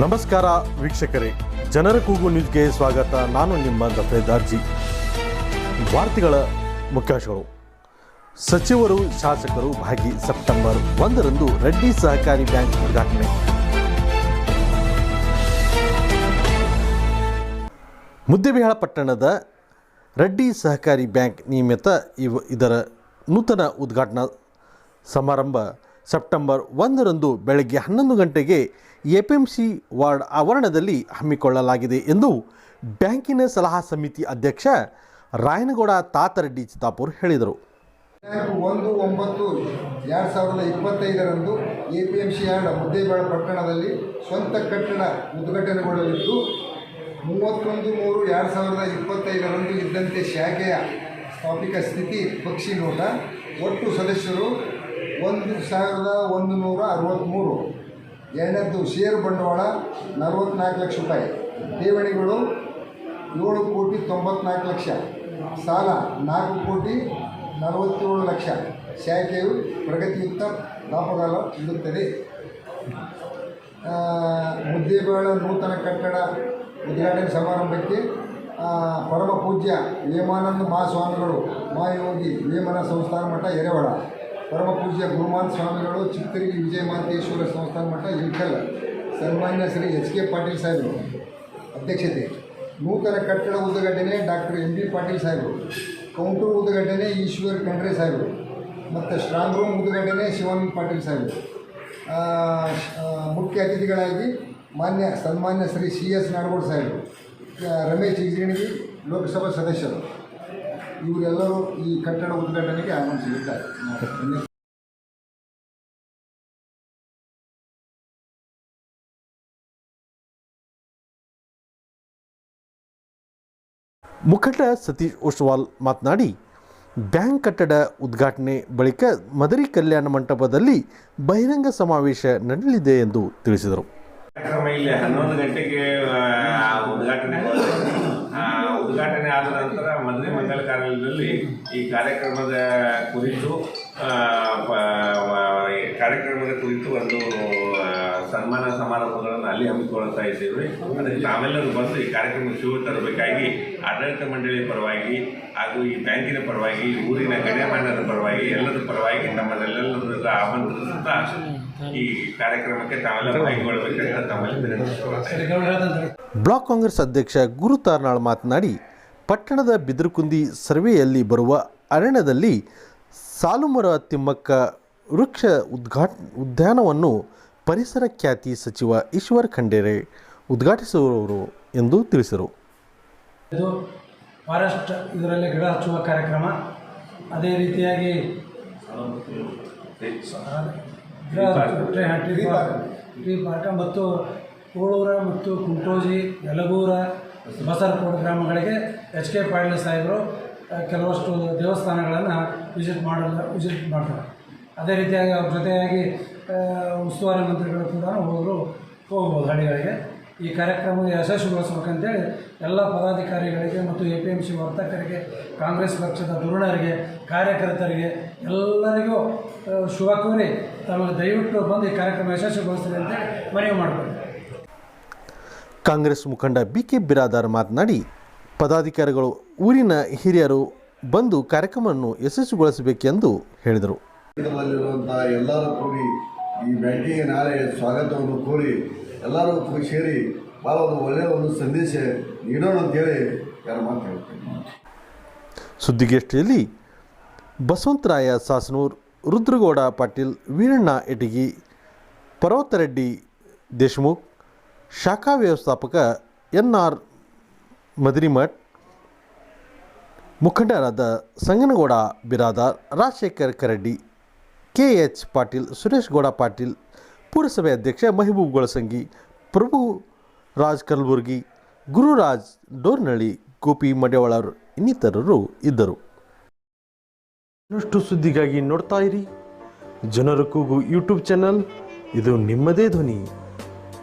ನಮಸ್ಕಾರ ವೀಕ್ಷಕರೇ, ಜನರ ಕೂಗು ನ್ಯೂಸ್ಗೆ ಸ್ವಾಗತ. ನಾನು ನಿಮ್ಮ ದಫೇದಾರ್ಜಿ ವಾರ್ತೆಗಳ ಮುಖ್ಯಾಂಶಗಳು. ಸಚಿವರು, ಶಾಸಕರು ಭಾಗಿ ಸೆಪ್ಟೆಂಬರ್ ಒಂದರಂದು ರೆಡ್ಡಿ ಸಹಕಾರಿ ಬ್ಯಾಂಕ್ ಉದ್ಘಾಟನೆ. ಮುದ್ದೇಬಿಹಾಳ ಪಟ್ಟಣದ ರೆಡ್ಡಿ ಸಹಕಾರಿ ಬ್ಯಾಂಕ್ ನಿಯಮಿತ ಇವ ಇದರ ನೂತನ ಉದ್ಘಾಟನಾ ಸಮಾರಂಭ ಸೆಪ್ಟೆಂಬರ್ ಒಂದರಂದು ಬೆಳಗ್ಗೆ ಹನ್ನೊಂದು ಗಂಟೆಗೆ ಎಪಿಎಂಸಿ ವಾರ್ಡ್ ಆವರಣದಲ್ಲಿ ಹಮ್ಮಿಕೊಳ್ಳಲಾಗಿದೆ ಎಂದು ಬ್ಯಾಂಕಿನ ಸಲಹಾ ಸಮಿತಿ ಅಧ್ಯಕ್ಷ ರಾಯನಗೌಡ ತಾತರೆಡ್ಡಿ ಚಿತ್ತಾಪುರ್ ಹೇಳಿದರು. ಒಂದು ಒಂಬತ್ತು, ಎರಡು ಸಾವಿರದ ಇಪ್ಪತ್ತೈದರಂದು A P M C yard Muddebihal ಪಟ್ಟಣದಲ್ಲಿ ಸ್ವಂತ ಕಟ್ಟಡ ಉದ್ಘಾಟನೆಗೊಳ್ಳಲಿದ್ದು, ಮೂವತ್ತೊಂದು ಮೂರು, ಎರಡು ಸಾವಿರದ ಇಪ್ಪತ್ತೈದರಂದು ಇದ್ದಂತೆ ಶಾಖೆಯ ಸ್ಥಾಪಿಕ ಸ್ಥಿತಿ ಪಕ್ಷಿ ನೋಟ, ಒಟ್ಟು ಸದಸ್ಯರು ಒಂದು ಸಾವಿರದ ಒಂದು ನೂರ ಅರವತ್ತ್ಮೂರು ಎನ್ನದ್ದು ಷೇರು ಬಂಡವಾಳ ನಲವತ್ತ್ನಾಲ್ಕು ಲಕ್ಷ ರೂಪಾಯಿ. ಠೇವಣಿಗಳು ಏಳು ಕೋಟಿ ತೊಂಬತ್ನಾಲ್ಕು ಲಕ್ಷ. ಸಾಲ ನಾಲ್ಕು ಕೋಟಿ ನಲವತ್ತೇಳು ಲಕ್ಷ. ಶಾಖೆಯು ಪ್ರಗತಿಯುಕ್ತ ಲಾಭಗಾಲ ನೀಡುತ್ತದೆ ಮುದ್ದೇಬಾಳ ನೂತನ ಕಟ್ಟಡ ಉದ್ಘಾಟನೆ ಸಮಾರಂಭಕ್ಕೆ ಪರಮ ಪೂಜ್ಯ ವೇಮಾನಂದ ಮಹಾಸ್ವಾಮಿಗಳು, ಮಹಾಯೋಗಿ ವೇಮನ ಸಂಸ್ಥಾನ ಮಠ ಎರೆವಾಡ ಪರಮ ಪೂಜ್ಯ ಗುರುಮಾನ್ ಸ್ವಾಮಿಗಳು ಚಿತ್ತರಿಗಿ ವಿಜಯ ಮಹಂತೇಶ್ವರ ಸಂಸ್ಥಾನ ಮಠ ಇಳ್ಕಲ್ ಸನ್ಮಾನ್ಯ ಶ್ರೀ ಎಚ್ ಕೆ ಪಾಟೀಲ್ ಸಾಹೇಬರು. ಅಧ್ಯಕ್ಷತೆ. ನೂತನ ಕಟ್ಟಡ ಉದ್ಘಾಟನೆ ಡಾಕ್ಟರ್ ಎಂ ಬಿ ಪಾಟೀಲ್ ಸಾಹೇಬರು. ಕೌಂಟರ್ ಉದ್ಘಾಟನೆ ಈಶ್ವರ್ ಖಂಡ್ರೆ ಸಾಹೇಬರು. ಮತ್ತು ಸ್ಟ್ರಾಂಗ್ ರೂಮ್ ಉದ್ಘಾಟನೆ ಶಿವಾನಂದ ಪಾಟೀಲ್ ಸಾಹೇಬರು. ಮುಖ್ಯ ಅತಿಥಿಗಳಾಗಿ ಮಾನ್ಯ, ಸನ್ಮಾನ್ಯ ಶ್ರೀ ಸಿ ಎಸ್ ನಾಡಗೌಡ ಸಾಹೇಬರು. ರಮೇಶ್ ಜಿಗಜಿಣಗಿ ಲೋಕಸಭಾ ಸದಸ್ಯರು. ಇವರೆಲ್ಲರೂ ಈ ಕಟ್ಟಡ ಉದ್ಘಾಟನೆಗೆ ಆಗಮಿಸಲಿದ್ದಾರೆ. ಮುಖಂಡ ಸತೀಶ್ ಓಸ್ವಾಲ್ ಮಾತನಾಡಿ ಬ್ಯಾಂಕ್ ಕಟ್ಟಡ ಉದ್ಘಾಟನೆ ಬಳಿಕ ಮದರಿ ಕಲ್ಯಾಣ ಮಂಟಪದಲ್ಲಿ ಬಹಿರಂಗ ಸಮಾವೇಶ ನಡೆಯಲಿದೆ ಎಂದು ತಿಳಿಸಿದರು ಕಾರ್ಯಕ್ರಮ ಇಲ್ಲಿ ಹನ್ನೊಂದು ಗಂಟೆಗೆ ಉದ್ಘಾಟನೆ ಉದ್ಘಾಟನೆ ಆದ ನಂತರ ಮದುವೆ ಮಂಗಲ ಕಾರ್ಯಾಲಯದಲ್ಲಿ ಈ ಕಾರ್ಯಕ್ರಮದ ಕುರಿತು ಕಾರ್ಯಕ್ರಮದ ಕುರಿತು ಒಂದು ಸನ್ಮಾನ ಸಮಾರಂಭಗಳನ್ನು ಅಲ್ಲಿ ಹಮ್ಮಿಕೊಳ್ತಾ ಇದ್ದೇವೆ. ಅದಕ್ಕೆ ತಾವೆಲ್ಲರೂ ಬಂದು ಈ ಕಾರ್ಯಕ್ರಮ ಶುಭ ತರಬೇಕಾಗಿ ಆಡಳಿತ ಮಂಡಳಿಯ ಪರವಾಗಿ ಹಾಗೂ ಈ ಬ್ಯಾಂಕಿನ ಪರವಾಗಿ ಊರಿನ ಗಣ್ಯಮಾನ್ಯರ ಪರವಾಗಿ, ಎಲ್ಲರ ಪರವಾಗಿ ನಮ್ಮನ್ನೆಲ್ಲರೂ ಆಮಂತ್ರಿಸುತ್ತಾ ಈ ಕಾರ್ಯಕ್ರಮಕ್ಕೆ ತಾವೆಲ್ಲ ಪಾಲ್ಗೊಳ್ಬೇಕಂತ ತಮ್ಮಲ್ಲಿ ಬ್ಲಾಕ್ ಕಾಂಗ್ರೆಸ್ ಅಧ್ಯಕ್ಷ ಗುರು ತಾರ್ನಾಳ್ ಮಾತನಾಡಿ ಪಟ್ಟಣದ ಬಿದಿರುಕುಂದಿ ಸರ್ವೆಯಲ್ಲಿ ಬರುವ ಅರಣ್ಯದಲ್ಲಿ ಸಾಲುಮರ ತಿಮ್ಮಕ್ಕ ವೃಕ್ಷ ಉದ್ಘಾಟ, ಉದ್ಯಾನವನ್ನು ಪರಿಸರ ಖ್ಯಾತಿ ಸಚಿವ ಈಶ್ವರ್ ಖಂಡೇರೆ ಉದ್ಘಾಟಿಸುವವರು ಎಂದು ತಿಳಿಸಿದರು. ಇದು ಫಾರೆಸ್ಟ್ ಇದರಲ್ಲಿ ಗಿಡ ಹಚ್ಚುವ ಕಾರ್ಯಕ್ರಮ. ಅದೇ ರೀತಿಯಾಗಿ ಮತ್ತು ಕೋಳೂರ ಮತ್ತು ಕುಂಟೋಜಿ ಯಲಗೂರ ಬಸರಕೋಟೆ ಗ್ರಾಮಗಳಿಗೆ ಎಚ್ ಕೆ ಪಾಟೀಲ್ ಸಾಹೇಬರು ಕೆಲವಷ್ಟು ದೇವಸ್ಥಾನಗಳನ್ನು ವಿಸಿಟ್ ಮಾಡಲು ವಿಸಿಟ್ ಮಾಡ್ತಾರೆ. ಅದೇ ರೀತಿಯಾಗಿ ಅವ್ರ ಜೊತೆಯಾಗಿ ಉಸ್ತುವಾರಿ ಮಂತ್ರಿಗಳು ಕೂಡ ಹೋದರು, ಹೋಗ್ಬೋದು ಹಳ್ಳಿಗಳಿಗೆ. ಈ ಕಾರ್ಯಕ್ರಮ ಯಶಸ್ವಿಗೊಳಿಸ್ಬೇಕಂತೇಳಿ ಎಲ್ಲ ಪದಾಧಿಕಾರಿಗಳಿಗೆ ಮತ್ತು ಎ ಪಿ ಎಂ ಸಿ ವರ್ತಕರಿಗೆ, ಕಾಂಗ್ರೆಸ್ ಪಕ್ಷದ ಧುರಣರಿಗೆ, ಕಾರ್ಯಕರ್ತರಿಗೆ ಎಲ್ಲರಿಗೂ ಶುಭ ಕೋರಿ ತಮಗೆ ದಯವಿಟ್ಟು ಬಂದು ಈ ಕಾರ್ಯಕ್ರಮ ಯಶಸ್ವಿಗೊಳಿಸ್ರಿ ಅಂತೇಳಿ ಮನವಿ ಮಾಡ್ಬೋದು ಕಾಂಗ್ರೆಸ್ ಮುಖಂಡ ಬಿ ಕೆ ಬಿರಾದಾರ್ ಮಾತನಾಡಿ ಪದಾಧಿಕಾರಿಗಳು ಊರಿನ ಹಿರಿಯರು ಬಂದು ಕಾರ್ಯಕ್ರಮವನ್ನು ಯಶಸ್ವಿಗೊಳಿಸಬೇಕೆಂದು ಹೇಳಿದರು. ನಲ್ಲಿರುವಂಥ ಎಲ್ಲರೂ ಕೂಡಿ ಈ ಬ್ಯಾಂಕಿಗೆ ನಾಳೆ ಸ್ವಾಗತವನ್ನು ಕೋರಿ ಎಲ್ಲರೂ ಸೇರಿ ಭಾಳ ಒಂದು ಒಳ್ಳೆಯ ಒಂದು ಸಂದೇಶ ನೀಡೋಣ ಅಂತೇಳಿ ಯಾರ ಮಾತು ಹೇಳ್ತೀನಿ. ಸುದ್ದಿಗೋಷ್ಠಿಯಲ್ಲಿ ಬಸವಂತರಾಯ ಸಾಸನೂರ್ ರುದ್ರಗೌಡ ಪಾಟೀಲ್ ವೀರಣ್ಣ ಇಟಗಿ ಪರ್ವತರೆಡ್ಡಿ ದೇಶಮುಖ್ ಶಾಖಾ ವ್ಯವಸ್ಥಾಪಕ ಎನ್ ಆರ್ ಮದಿರಿಮಠ್ ಮುಖಂಡರಾದ ಸಂಗನಗೌಡ ಬಿರಾದಾರ್ ರಾಜಶೇಖರ್ ಕರಡ್ಡಿ ಕೆ ಎಚ್ ಪಾಟೀಲ್, ಸುರೇಶ್ ಗೌಡ ಪಾಟೀಲ್, ಪುರಸಭೆ ಅಧ್ಯಕ್ಷ ಮಹಬೂಬ್ ಗೊಳಸಂಗಿ ಪ್ರಭು ರಾಜ್ ಕಲಬುರ್ಗಿ, ಗುರುರಾಜ್ ಡೋರ್ನಳ್ಳಿ, ಗೋಪಿ ಮಡೆವಾಳರ್ ಇನ್ನಿತರರು ಇದ್ದರು. ಇನ್ನಷ್ಟು ಸುದ್ದಿಗಾಗಿ ನೋಡ್ತಾ ಇರಿ. ಜನರ ಕೂಗು ಯೂಟ್ಯೂಬ್ ಚಾನಲ್, ಇದು ನಿಮ್ಮದೇ ಧ್ವನಿ.